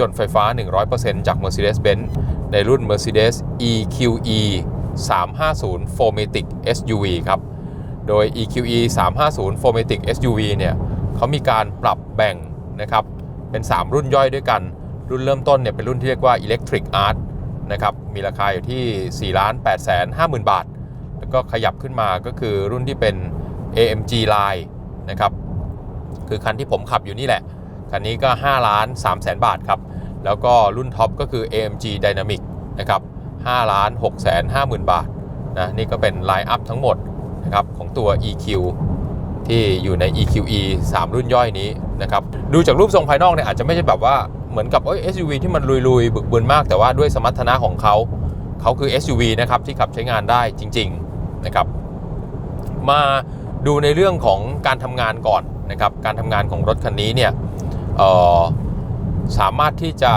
ยนต์ไฟฟ้า 100%จาก Mercedes-Benz ในรุ่น Mercedes EQE 350 4matic SUV ครับ โดย EQE 350 4matic SUV เนี่ยเขามีการปรับแบ่งนะครับ เป็น 3 รุ่นย่อยด้วยกัน รุ่นเริ่มต้นเนี่ยเป็นรุ่นที่เรียกว่า Electric Art นะครับ มีราคาอยู่ที่ 4 8 5 0 0 0 0 บาท แล้วก็ขยับขึ้นมาก็คือรุ่นที่เป็น AMG Line นะครับ คือคันที่ผมขับอยู่นี่แหละ คันนี้ก็ 5 ล้าน3แสนบาทครับ แล้วก็รุ่นท็อปก็คือ AMG Dynamic นะครับ5ล้าน6แสน5หมื่นบาทนะนี่ก็เป็นไลน์อัพทั้งหมดนะครับของตัว EQ ที่อยู่ใน EQE 3 รุ่นย่อยนี้นะครับดูจากรูปทรงภายนอกเนี่ยอาจจะไม่ใช่แบบว่าเหมือนกับ SUV ที่มันลุยๆ บึกบึนมาก แต่ว่าด้วยสมรรถนะของเขา เขาคือ SUV นะครับที่ขับใช้งานได้จริงๆนะครับมาดูในเรื่องของการทำงานก่อนนะครับการทำงานของรถคันนี้เนี่ยเออ สามารถที่จะ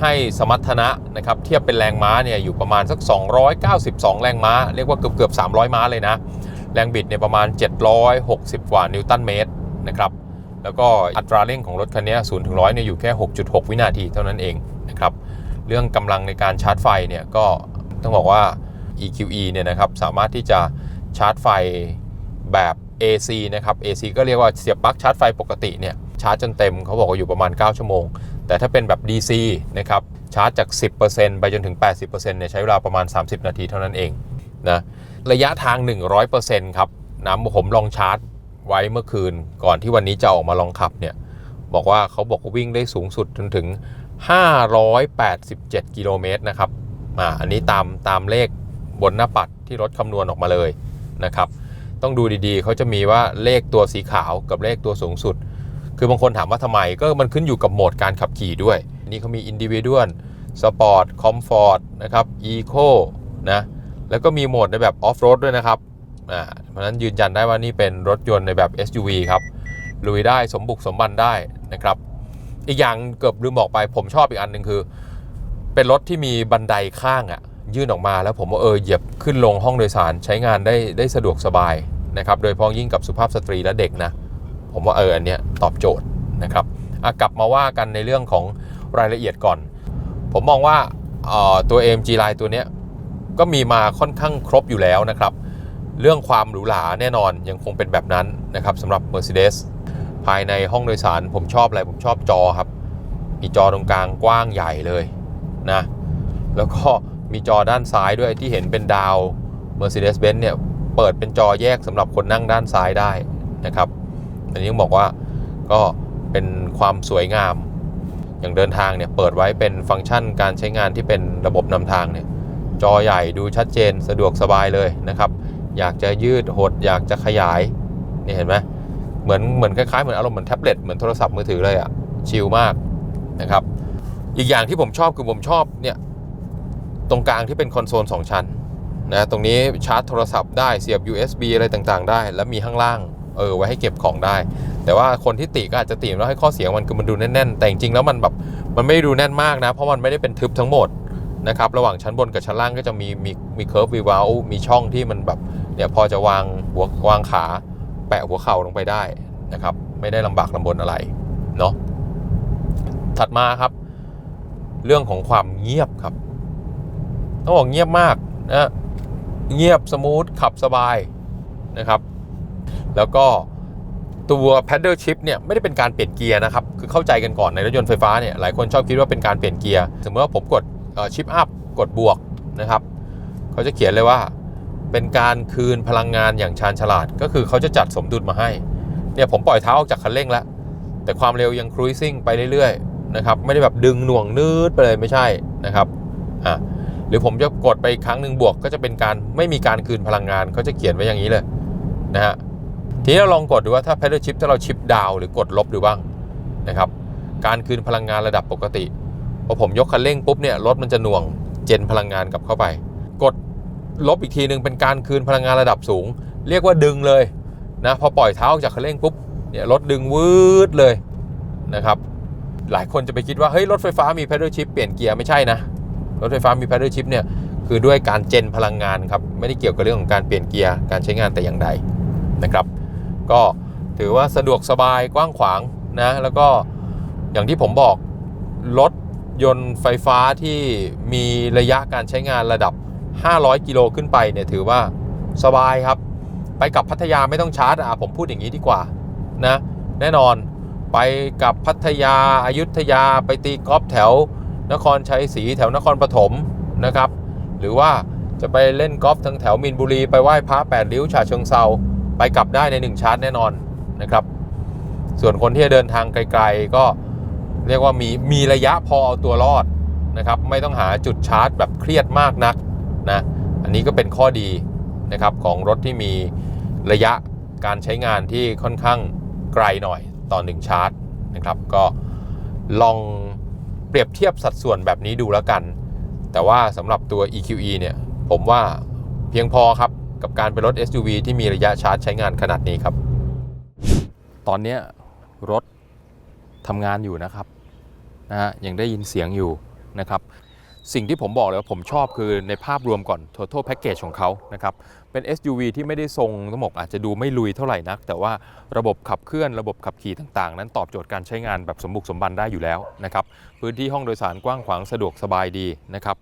ให้สมรรถนะนะครับเทียบเป็นแรงม้าเนี่ยอยู่ประมาณสัก 292 แรงม้า เรียกว่าเกือบเกือบ300 ม้าเลยนะ แรงบิดเนี่ยประมาณ 760 กว่านิวตันเมตรนะครับแล้วก็อัตราเร่งของรถคันนี้0ถึง100เนี่ยอยู่แค่ 6.6 วินาทีเท่านั้นเองนะครับเรื่องกำลังในการชาร์จไฟเนี่ยก็ต้องบอกว่า EQE เนี่ยนะครับสามารถที่จะชาร์จไฟแบบ AC นะครับ AC ก็เรียกว่าเสียบปลั๊กชาร์จไฟปกติเนี่ย ชาร์จจนเต็มเขาบอกว่าอยู่ประมาณ 9 ชั่วโมง แต่ถ้าเป็นแบบ DC นะครับชาร์จจาก 10%ไปจนถึง 80%เนี่ยใช้เวลาประมาณ 30 นาทีเท่านั้นเองนะระยะทาง 100%ครับนะผมลองชาร์จไว้เมื่อคืน ก่อนที่วันนี้จะออกมาลองขับเนี่ยบอกว่าเขาบอกว่าวิ่งได้สูงสุดจนถึง 587 กิโลเมตรนะครับอ่าอันนี้ตามตามเลขบนหน้าปัดที่รถคำนวณออกมาเลยนะครับ ต้องดูดีๆ เขาจะมีว่าเลขตัวสีขาวกับเลขตัวสูงสุด คือบางคนถามว่าทำไมก็มันขึ้นอยู่กับโหมดการขับขี่ด้วย นี่เขามี Individual Sport Comfort นะครับ Eco นะแล้วก็มีโหมดในแบบ Off Road ด้วยนะครับอ่าเพราะนั้นยืนยันได้ว่านี่เป็นรถยนต์ในแบบ SUV ครับลุยได้สมบุกสมบันได้นะครับ อีกอย่างเกือบลืมบอกไป ผมชอบอีกอันหนึ่งคือ เป็นรถที่มีบันไดข้างอะ่ะยื่นออกมาแล้วผมว่าเออเหยียบขึ้นลงห้องโดยสารใช้งานได้ได้สะดวกสบายนะครับ โดยเฉพาะยิ่งกับสุภาพสตรีและเด็กนะ ผมว่าเอออันเนี้ยตอบโจทย์นะครับกลับมาว่ากันในเรื่องของรายละเอียดก่อน ผมมองว่าออตัว AMG Line ตัวเนี้ยก็มีมาค่อนข้างครบอยู่แล้วนะครับ เรื่องความหรูหราแน่นอนยังคงเป็นแบบนั้นนะครับสำหรับ Mercedes ภายในห้องโดยสารผมชอบอะไร ผมชอบจอครับ มีจอตรงกลางกว้างใหญ่เลยนะแล้วก็มีจอด้านซ้ายด้วยที่เห็นเป็นดาว Mercedes-Benz เนี่ยเปิดเป็นจอแยกสำหรับคนนั่งด้านซ้ายได้นะครับ อันนี้ต้องบอกว่าก็เป็นความสวยงาม อย่างเดินทางเนี่ยเปิดไว้เป็นฟังก์ชันการใช้งานที่เป็นระบบนำทางเนี่ยจอใหญ่ดูชัดเจนสะดวกสบายเลยนะครับ อยากจะยืดหด อยากจะขยายนี่เห็นไหมเหมือนเหมือนคล้ายๆเหมือนอารมณ์เหมือนแท็บเล็ตเหมือนโทรศัพท์มือถือเลยอะชิลมากนะครับ อีกอย่างที่ผมชอบคือผมชอบเนี่ยตรงกลางที่เป็นคอนโซล 2 ชั้นนะตรงนี้ชาร์จโทรศัพท์ได้เสียบ USB อะไรต่างๆ ได้ แล้วมีข้างล่าง เออไว้ให้เก็บของได้ แต่ว่าคนที่ติก็อาจจะติว่าให้ข้อเสียมันคือมันดูแน่นๆ แต่จริงๆแล้วมันแบบมันไม่ดูแน่นมากนะ เพราะมันไม่ได้เป็นทึบทั้งหมดนะครับระหว่างชั้นบนกับชั้นล่างก็จะมีมีมีเคิร์ฟวีวาลมีช่องที่มันแบบเนี่ยพอจะวางหัววางขาแปะหัวเข่าลงไปได้นะครับไม่ได้ลำบากลำบนอะไรเนาะถัดมาครับ เรื่องของความเงียบครับต้องบอกเงียบมากนะเงียบสมูทขับสบายนะครับ แล้วก็ตัว paddle shift เนี่ยไม่ได้เป็นการเปลี่ยนเกียร์นะครับ คือเข้าใจกันก่อนในรถยนต์ไฟฟ้าเนี่ยหลายคนชอบคิดว่าเป็นการเปลี่ยนเกียร์สมมติว่าผมกดชิปอัพกดบวกนะครับเขาจะเขียนเลยว่าเป็นการคืนพลังงานอย่างชาญฉลาด ก็คือเขาจะจัดสมดุลมาให้เนี่ยผมปล่อยเท้าออกจากคันเร่งแล้ว แต่ความเร็วยัง cruising ไปเรื่อยๆนะครับไม่ได้แบบดึงหน่วงนืดไปเลยไม่ใช่นะครับอะหรือผมจะกดไปครั้งหนึ่งบวกก็จะเป็นการไม่มีการคืนพลังงานเขาจะเขียนไว้อย่างนี้เลยนะฮะ นี้เราลองกดดูว่าถ้า paddle shift ถ้าเราชิปดาวหรือกดลบดูบ้างนะครับ การคืนพลังงานระดับปกติพอผมยกคันเร่งปุ๊บเนี่ยรถมันจะหน่วงเจนพลังงานกลับเข้าไป กดลบอีกทีหนึ่งเป็นการคืนพลังงานระดับสูง เรียกว่าดึงเลยนะพอปล่อยเท้าออกจากคันเร่งปุ๊บเนี่ยรถดึงวืดเลยนะครับ หลายคนจะไปคิดว่าเฮ้ยรถไฟฟ้ามี paddle shift เปลี่ยนเกียร์ไม่ใช่นะรถไฟฟ้ามี paddle shift เนี่ยคือด้วยการเจนพลังงานครับไม่ได้เกี่ยวกับเรื่องของการเปลี่ยนเกียร์การใช้งานแต่อย่างใดนะครับ ก็ถือว่าสะดวกสบายกว้างขวางนะแล้วก็อย่างที่ผมบอกรถยนต์ไฟฟ้าที่มีระยะการใช้งานระดับ 500 กิโลขึ้นไปเนี่ยถือว่าสบายครับ ไปกับพัทยาไม่ต้องชาร์จอะผมพูดอย่างนี้ดีกว่านะแน่นอนไปกับพัทยาอายุทยาไปตีกอล์ฟแถวนครชัยศรีแถวนครปฐมนะครับ หรือว่าจะไปเล่นกอล์ฟทางแถวมินบุรีไปไหว้พระแปดริ้วฉะเชิงเซา ไปกลับได้ในหนึ่งชาร์จแน่นอนนะครับ ส่วนคนที่จะเดินทางไกล ๆ ก็เรียกว่ามีมีระยะพอเอาตัวรอดนะครับ ไม่ต้องหาจุดชาร์จแบบเครียดมากนักนะอันนี้ก็เป็นข้อดีนะครับของรถที่มีระยะการใช้งานที่ค่อนข้างไกลหน่อยต่อ 1 ชาร์จนะครับ ก็ลองเปรียบเทียบสัดส่วนแบบนี้ดูแล้วกัน แต่ว่าสำหรับตัว EQE เนี่ย ผมว่าเพียงพอครับ กับการเป็นรถ SUV ที่มีระยะชาร์จใช้งานขนาดนี้ครับ ตอนนี้รถทำงานอยู่นะครับนะฮะยังได้ยินเสียงอยู่นะครับสิ่งที่ผมบอกเลยว่าผมชอบคือในภาพรวมก่อน total package ของเขานะครับ เป็น SUV ที่ไม่ได้ทรงต้งบอกอาจจะดูไม่ลุยเท่าไหร่นัก แต่ว่าระบบขับเคลื่อนระบบขับขี่ต่างๆ นั้นตอบโจทย์การใช้งานแบบสมบุกสมบันได้อยู่แล้วนะครับ พื้นที่ห้องโดยสารกว้างขวางสะดวกสบายดีนะครับ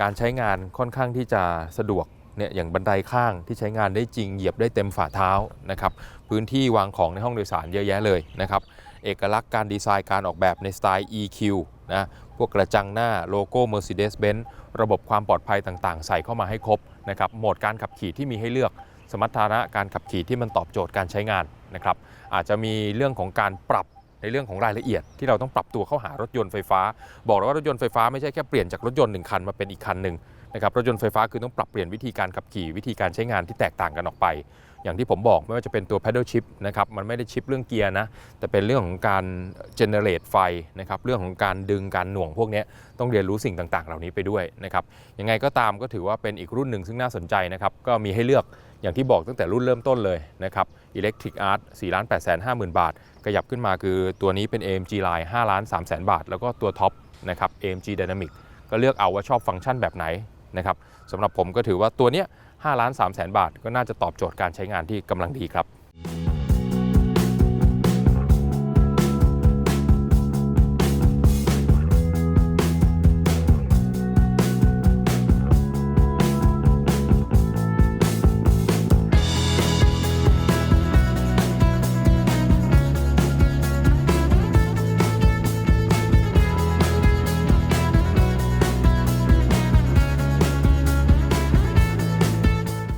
การใช้งานค่อนข้างที่จะสะดวก เนี่ยอย่างบันไดข้างที่ใช้งานได้จริงเหยียบได้เต็มฝ่าเท้านะครับพื้นที่วางของในห้องโดยสารเยอะแยะเลยนะครับเอกลักษณ์การดีไซน์การออกแบบในสไตล์ EQ นะพวกกระจังหน้าโลโก้ Mercedes-Benz ระบบความปลอดภัยต่างๆ ใส่เข้ามาให้ครบนะครับโหมดการขับขี่ที่มีให้เลือกสมรรถนะการขับขี่ที่มันตอบโจทย์การใช้งานนะครับอาจจะมีเรื่องของการปรับในเรื่องของรายละเอียดที่เราต้องปรับตัวเข้าหารถยนต์ไฟฟ้า บอกเลยว่ารถยนต์ไฟฟ้าไม่ใช่แค่เปลี่ยนจากรถยนต์หนึ่งคันมาเป็นอีกคันหนึ่ง นะครับรถยนต์ไฟฟ้าคือต้องปรับเปลี่ยนวิธีการขับขี่วิธีการใช้งานที่แตกต่างกันออกไป อย่างที่ผมบอกไม่ว่าจะเป็นตัว paddle shift นะครับมันไม่ได้ชิปเรื่องเกียร์นะแต่เป็นเรื่องของการ generate ไฟนะครับเรื่องของการดึงการหน่วงพวกนี้ต้องเรียนรู้สิ่งต่างๆ เหล่านี้ไปด้วยนะครับยังไงก็ตามก็ถือว่าเป็นอีกรุ่นหนึ่งซึ่งน่าสนใจนะครับก็มีให้เลือกอย่างที่บอกตั้งแต่รุ่นเริ่มต้นเลยนะครับ Electric Art 4 8 5 0 0 0 บาท ขยับขึ้นมาคือตัวนี้เป็น AMG Line 5 3 0 0 0 0 บาท แล้วก็ตัวท็อปนะครับ AMG Dynamic ก็เลือกเอาว่าชอบฟังก์ชันแบบไหน นะครับสำหรับผมก็ถือว่าตัวเนี้ย5ล้าน3แสนบาท ก็น่าจะตอบโจทย์การใช้งานที่กำลังดีครับ